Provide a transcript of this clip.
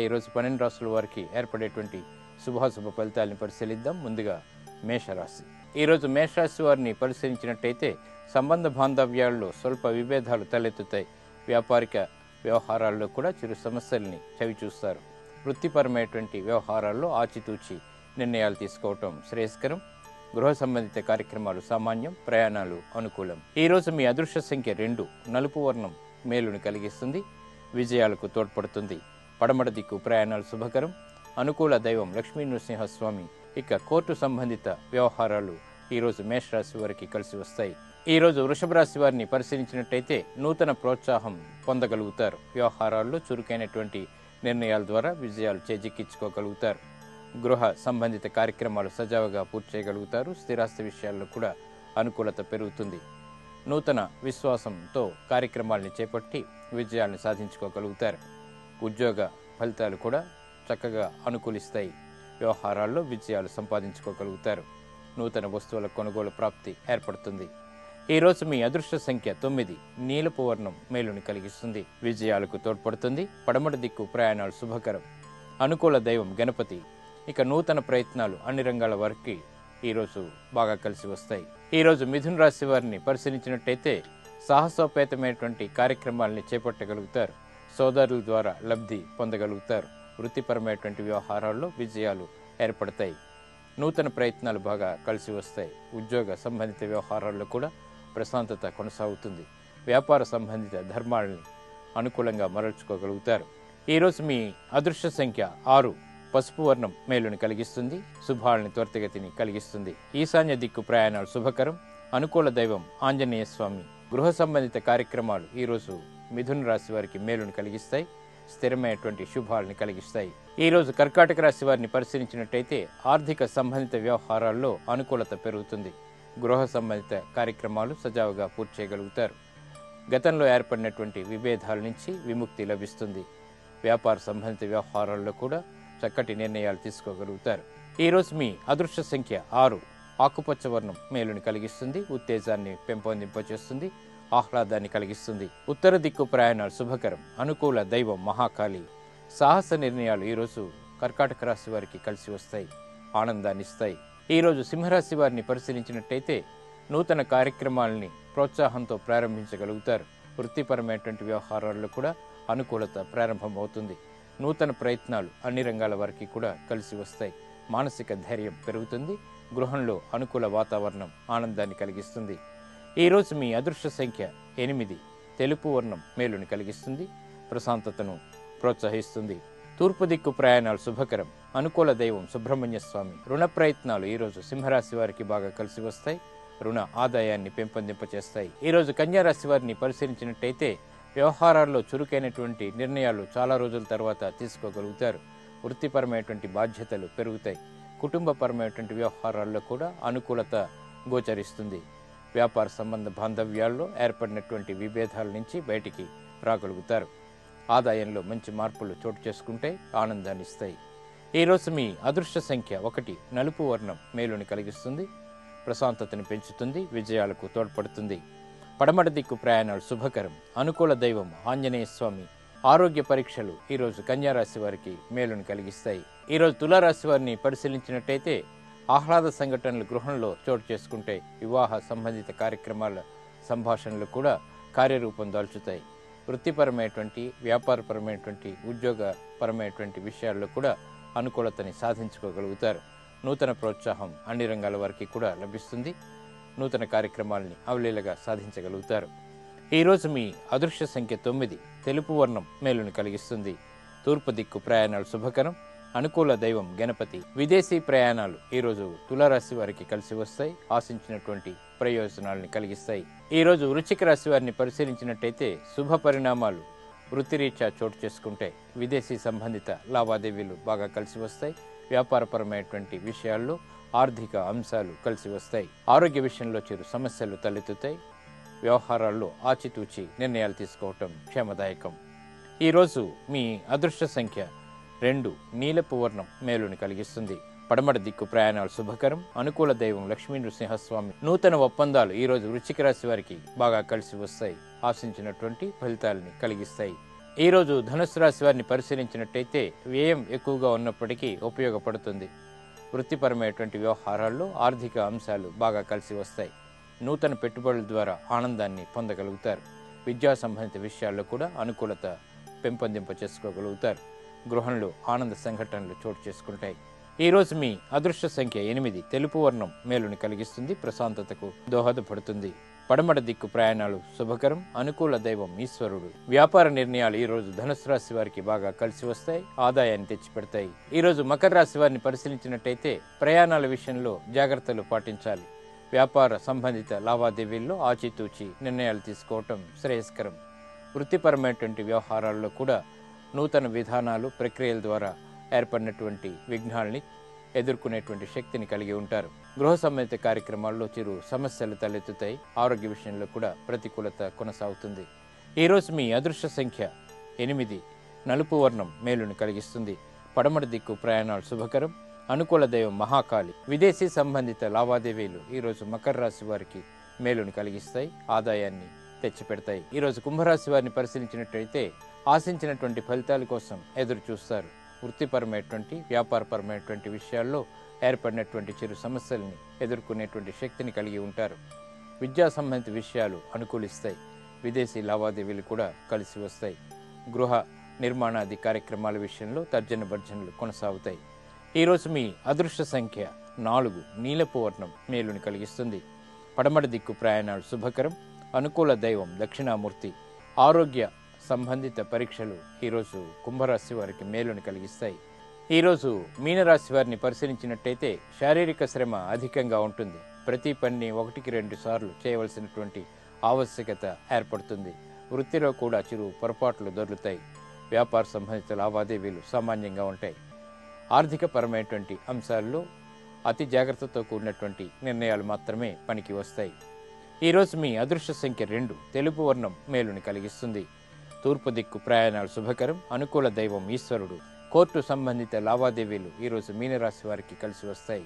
ఈరోజు పన్నెండు రాసుల వారికి ఏర్పడేటువంటి శుభాశుభ ఫలితాలను పరిశీలిద్దాం. ముందుగా మేషరాశి. ఈరోజు మేషరాశి వారిని పరిశీలించినట్టయితే సంబంధ బాంధవ్యాల్లో స్వల్ప విభేదాలు తలెత్తుతాయి. వ్యాపారిక వ్యవహారాల్లో కూడా చిరు సమస్యల్ని చవిచూస్తారు. వృత్తిపరమైనటువంటి వ్యవహారాల్లో ఆచితూచి నిర్ణయాలు తీసుకోవటం శ్రేయస్కరం. గృహ సంబంధిత కార్యక్రమాలు సామాన్యం ప్రయాణాలు అనుకూలం. ఈ రోజు మీ అదృశ్య సంఖ్య రెండు. నలుపు వర్ణం మేలుని కలిగిస్తుంది. విజయాలకు తోడ్పడుతుంది. పడమట దిక్కు ప్రయాణాలు శుభకరం. అనుకూల దైవం లక్ష్మీ నృసింహస్వామి ఇక కోర్టు సంబంధిత వ్యవహారాలు ఈరోజు మేషరాశి వారికి కలిసి వస్తాయి. ఈ రోజు వృషభ రాశి వారిని పరిశీలించినట్టయితే నూతన ప్రోత్సాహం పొందగలుగుతారు. వ్యవహారాల్లో చురుకైనటువంటి నిర్ణయాల ద్వారా విజయాలు చేజిక్కించుకోగలుగుతారు. గృహ సంబంధిత కార్యక్రమాలు సజావుగా పూర్తి చేయగలుగుతారు. స్థిరాస్తి విషయాల్లో కూడా అనుకూలత పెరుగుతుంది. నూతన విశ్వాసంతో కార్యక్రమాలను చేపట్టి విజయాలను సాధించుకోగలుగుతారు. ఉద్యోగ ఫలితాలు కూడా చక్కగా అనుకూలిస్తాయి. వ్యవహారాల్లో విజయాలు సంపాదించుకోగలుగుతారు. నూతన వస్తువుల కొనుగోలు ప్రాప్తి ఏర్పడుతుంది. ఈ రోజు మీ అదృష్ట సంఖ్య తొమ్మిది. నీలపు వర్ణం మేలుని కలిగిస్తుంది. విజయాలకు తోడ్పడుతుంది. పడమటి దిక్కు ప్రయాణాలు శుభకరం. అనుకూల దైవం గణపతి. ఇక నూతన ప్రయత్నాలు అన్ని రంగాల వారికి ఈరోజు బాగా కలిసి వస్తాయి. ఈరోజు మిథున రాశి వారిని పరిశీలించినట్టయితే సాహసోపేతమైనటువంటి కార్యక్రమాలని చేపట్టగలుగుతారు. సోదరుల ద్వారా లబ్ధి పొందగలుగుతారు. వృత్తిపరమైనటువంటి వ్యవహారాల్లో విజయాలు ఏర్పడతాయి. నూతన ప్రయత్నాలు బాగా కలిసి వస్తాయి. ఉద్యోగ సంబంధిత వ్యవహారాల్లో కూడా ప్రశాంతత కొనసాగుతుంది. వ్యాపార సంబంధిత ధర్మాలని అనుకూలంగా మరల్చుకోగలుగుతారు. ఈరోజు మీ అదృష్ట సంఖ్య ఆరు. పసుపు వర్ణం మేలుని కలిగిస్తుంది. శుభాలని త్వరితగతిని కలిగిస్తుంది. ఈశాన్య దిక్కు ప్రయాణాలు శుభకరం. అనుకూల దైవం ఆంజనేయ స్వామి గృహ సంబంధిత కార్యక్రమాలు ఈరోజు మిథున రాశి వారికి మేలుని కలిగిస్తాయి స్థిరమైనటువంటి శుభాలను కలిగిస్తాయి. ఈ రోజు కర్కాటక రాశి వారిని పరిశీలించినట్టయితే ఆర్థిక సంబంధిత వ్యవహారాల్లో అనుకూలత పెరుగుతుంది. గృహ సంబంధిత కార్యక్రమాలు సజావుగా పూర్తి చేయగలుగుతారు. గతంలో ఏర్పడినటువంటి విభేదాల నుంచి విముక్తి లభిస్తుంది. వ్యాపార సంబంధిత వ్యవహారాల్లో కూడా చక్కటి నిర్ణయాలు తీసుకోగలుగుతారు. ఈ రోజు మీ అదృష్ట సంఖ్య ఆరు. ఆకుపచ్చ వర్ణం మేలుని కలిగిస్తుంది ఉత్తేజాన్ని పెంపొందింపచేస్తుంది. ఆహ్లాదాన్ని కలిగిస్తుంది. ఉత్తర దిక్కు ప్రయాణాలు శుభకరం. అనుకూల దైవం మహాకాళి. సాహస నిర్ణయాలు ఈరోజు కర్కాటక రాశి వారికి కలిసి వస్తాయి. ఆనందాన్ని ఇస్తాయి. ఈరోజు సింహరాశి వారిని పరిశీలించినట్టయితే నూతన కార్యక్రమాలని ప్రోత్సాహంతో ప్రారంభించగలుగుతారు. వృత్తిపరమైనటువంటి వ్యవహారాల్లో కూడా అనుకూలత ప్రారంభమవుతుంది. నూతన ప్రయత్నాలు అన్ని రంగాల వారికి కూడా కలిసి వస్తాయి. మానసిక ధైర్యం పెరుగుతుంది. గృహంలో అనుకూల వాతావరణం ఆనందాన్ని కలిగిస్తుంది. ఈరోజు మీ అదృష్ట సంఖ్య ఎనిమిది. తెలుపు వర్ణం మేలుని కలిగిస్తుంది ప్రశాంతతను ప్రోత్సహిస్తుంది. తూర్పు దిక్కు ప్రయాణాలు శుభకరం. అనుకూల దైవం సుబ్రహ్మణ్య స్వామి. రుణ ప్రయత్నాలు ఈరోజు సింహరాశి వారికి బాగా కలిసి వస్తాయి. రుణ ఆదాయాన్ని పెంపొందింపచేస్తాయి. ఈరోజు కన్యారాశి వారిని పరిశీలించినట్టయితే వ్యవహారాల్లో చురుకైనటువంటి నిర్ణయాలు చాలా రోజుల తర్వాత తీసుకోగలుగుతారు. వృత్తిపరమైనటువంటి బాధ్యతలు పెరుగుతాయి. కుటుంబపరమైనటువంటి వ్యవహారాల్లో కూడా అనుకూలత గోచరిస్తుంది. వ్యాపార సంబంధ బాంధవ్యాల్లో ఏర్పడినటువంటి విభేదాల నుంచి బయటికి రాగలుగుతారు. ఆదాయంలో మంచి మార్పులు చోటు చేసుకుంటే ఆనందాన్ని ఇస్తాయి. ఈరోజు మీ అదృష్ట సంఖ్య ఒకటి నలుపు వర్ణం మేలుని కలిగిస్తుంది ప్రశాంతతను పెంచుతుంది విజయాలకు తోడ్పడుతుంది. పడమట దిక్కు ప్రయాణాలు శుభకరం. అనుకూల దైవం ఆంజనేయ స్వామి ఆరోగ్య పరీక్షలు ఈరోజు కన్యారాశి వారికి మేలును కలిగిస్తాయి. ఈరోజు తులారాశి వారిని పరిశీలించినట్టయితే ఆహ్లాద సంఘటనలు గృహంలో చోటు చేసుకుంటే వివాహ సంబంధిత కార్యక్రమాల సంభాషణలు కూడా కార్యరూపం దాల్చుతాయి. వృత్తిపరమైనటువంటి వ్యాపారపరమైనటువంటి ఉద్యోగపరమైనటువంటి విషయాల్లో కూడా అనుకూలతని సాధించుకోగలుగుతారు. నూతన ప్రోత్సాహం అన్ని రంగాల వారికి కూడా లభిస్తుంది. నూతన కార్యక్రమాలని అవలీలగా సాధించగలుగుతారు. ఈరోజు మీ అదృశ్య సంఖ్య తొమ్మిది. తెలుపు వర్ణం మేలుని కలిగిస్తుంది. తూర్పు దిక్కు ప్రయాణాలు శుభకరం. అనుకూల దైవం గణపతి విదేశీ ప్రయాణాలు ఈరోజు తులారాశి వారికి కలిసి వస్తాయి. ఆశించినటువంటి ప్రయోజనాలని కలిగిస్తాయి. ఈరోజు వృశ్చిక రాశి వారిని పరిశీలించినట్టయితే శుభ పరిణామాలు వృత్తిరీత్యా చోటు చేసుకుంటే విదేశీ సంబంధిత లావాదేవీలు బాగా కలిసి వస్తాయి. వ్యాపారపరమైనటువంటి విషయాల్లో ఆర్థిక అంశాలు కలిసి వస్తాయి. ఆరోగ్య విషయంలో చిరు సమస్యలు తలెత్తుతాయి. వ్యవహారాల్లో ఆచితూచి నిర్ణయాలు తీసుకోవటం క్షేమదాయకం. ఈరోజు మీ అదృష్ట సంఖ్య రెండు నీలపు వర్ణం మేలుని కలిగిస్తుంది. పడమట దిక్కు ప్రయాణాలు శుభకరం. అనుకూల దైవం లక్ష్మీ నృసింహస్వామి నూతన ఒప్పందాలు ఈ రోజు వృశ్చిక రాశి వారికి బాగా కలిసి వస్తాయి. ఆశించినటువంటి ఫలితాలని కలిగిస్తాయి. ఈ రోజు ధనుసు రాశి వారిని పరిశీలించినట్టయితే వ్యయం ఎక్కువగా ఉన్నప్పటికీ ఉపయోగపడుతుంది. వృత్తిపరమైనటువంటి వ్యవహారాల్లో ఆర్థిక అంశాలు బాగా కలిసి వస్తాయి. నూతన పెట్టుబడుల ద్వారా ఆనందాన్ని పొందగలుగుతారు. విద్యా సంబంధిత విషయాల్లో కూడా అనుకూలత పెంపొందింప చేసుకోగలుగుతారు గృహంలో ఆనంద సంఘటనలు చోటు చేసుకుంటాయి. ఈరోజు మీ అదృష్ట సంఖ్య ఎనిమిది. తెలుపు వర్ణం మేలుని కలిగిస్తుంది ప్రశాంతతకు దోహదపడుతుంది. పడమట దిక్కు ప్రయాణాలు శుభకరం అనుకూల దైవం ఈశ్వరుడు. వ్యాపార నిర్ణయాలు ఈరోజు ధనుసు రాశి వారికి బాగా కలిసి వస్తాయి ఆదాయాన్ని తెచ్చిపెడతాయి. ఈరోజు మకర రాశి వారిని పరిశీలించినట్టయితే ప్రయాణాల విషయంలో జాగ్రత్తలు పాటించాలి. వ్యాపార సంబంధిత లావాదేవీల్లో ఆచితూచి నిర్ణయాలు తీసుకోవటం శ్రేయస్కరం. వృత్తిపరమైనటువంటి వ్యవహారాల్లో కూడా నూతన విధానాలు ప్రక్రియల ద్వారా ఏర్పడినటువంటి విఘ్నాల్ని ఎదుర్కొనేటువంటి శక్తిని కలిగి ఉంటారు. గృహ సంబంధిత కార్యక్రమాల్లో చిరు సమస్యలు తలెత్తుతాయి. ఆరోగ్య విషయంలో కూడా ప్రతికూలత కొనసాగుతుంది. ఈరోజు మీ అదృష్ట సంఖ్య ఎనిమిది. నలుపు వర్ణం మేలుని కలిగిస్తుంది. పడమటి దిక్కు ప్రయాణాలు శుభకరం. అనుకూల దైవం మహాకాళి. విదేశీ సంబంధిత లావాదేవీలు ఈరోజు మకర రాశి వారికి మేలుని కలిగిస్తాయి. ఆదాయాన్ని తెచ్చిపెడతాయి. ఈరోజు కుంభరాశి వారిని పరిశీలించినట్టయితే ఆశించినటువంటి ఫలితాల కోసం ఎదురు చూస్తారు. వృత్తిపరమైనటువంటి వ్యాపారపరమైనటువంటి విషయాల్లో ఏర్పడినటువంటి చిరు సమస్యల్ని ఎదుర్కొనేటువంటి శక్తిని కలిగి ఉంటారు. విద్యా సంబంధిత విషయాలు అనుకూలిస్తాయి. విదేశీ లావాదేవీలు కూడా కలిసి వస్తాయి. గృహ నిర్మాణాది కార్యక్రమాల విషయంలో తర్జన భర్జనలు కొనసాగుతాయి. ఈరోజు మీ అదృష్ట సంఖ్య నాలుగు నీలపు వర్ణం మేలుని కలిగిస్తుంది. పడమడ దిక్కు ప్రయాణాలు శుభకరం. అనుకూల దైవం దక్షిణామూర్తి. ఆరోగ్య సంబంధిత పరీక్షలు ఈరోజు కుంభరాశి వారికి మేలుని కలిగిస్తాయి. ఈరోజు మీనరాశి వారిని పరిశీలించినట్టయితే శారీరక శ్రమ అధికంగా ఉంటుంది. ప్రతి పనిని ఒకటికి రెండు సార్లు చేయవలసినటువంటి ఆవశ్యకత ఏర్పడుతుంది. వృత్తిలో కూడా చిరు పొరపాట్లు దొరుకుతాయి. వ్యాపార సంబంధిత లావాదేవీలు సామాన్యంగా ఉంటాయి. ఆర్థిక పరమైనటువంటి అంశాల్లో అతి జాగ్రత్తతో కూడినటువంటి నిర్ణయాలు మాత్రమే పనికి వస్తాయి. ఈరోజు మీ అదృష్ట సంఖ్య రెండు తెలుపు వర్ణం మేలుని కలిగిస్తుంది. తూర్పు దిక్కు ప్రయాణాలు శుభకరం. అనుకూల దైవం ఈశ్వరుడు. కోర్టు సంబంధిత లావాదేవీలు ఈరోజు మీనరాశి వారికి కలిసి వస్తాయి.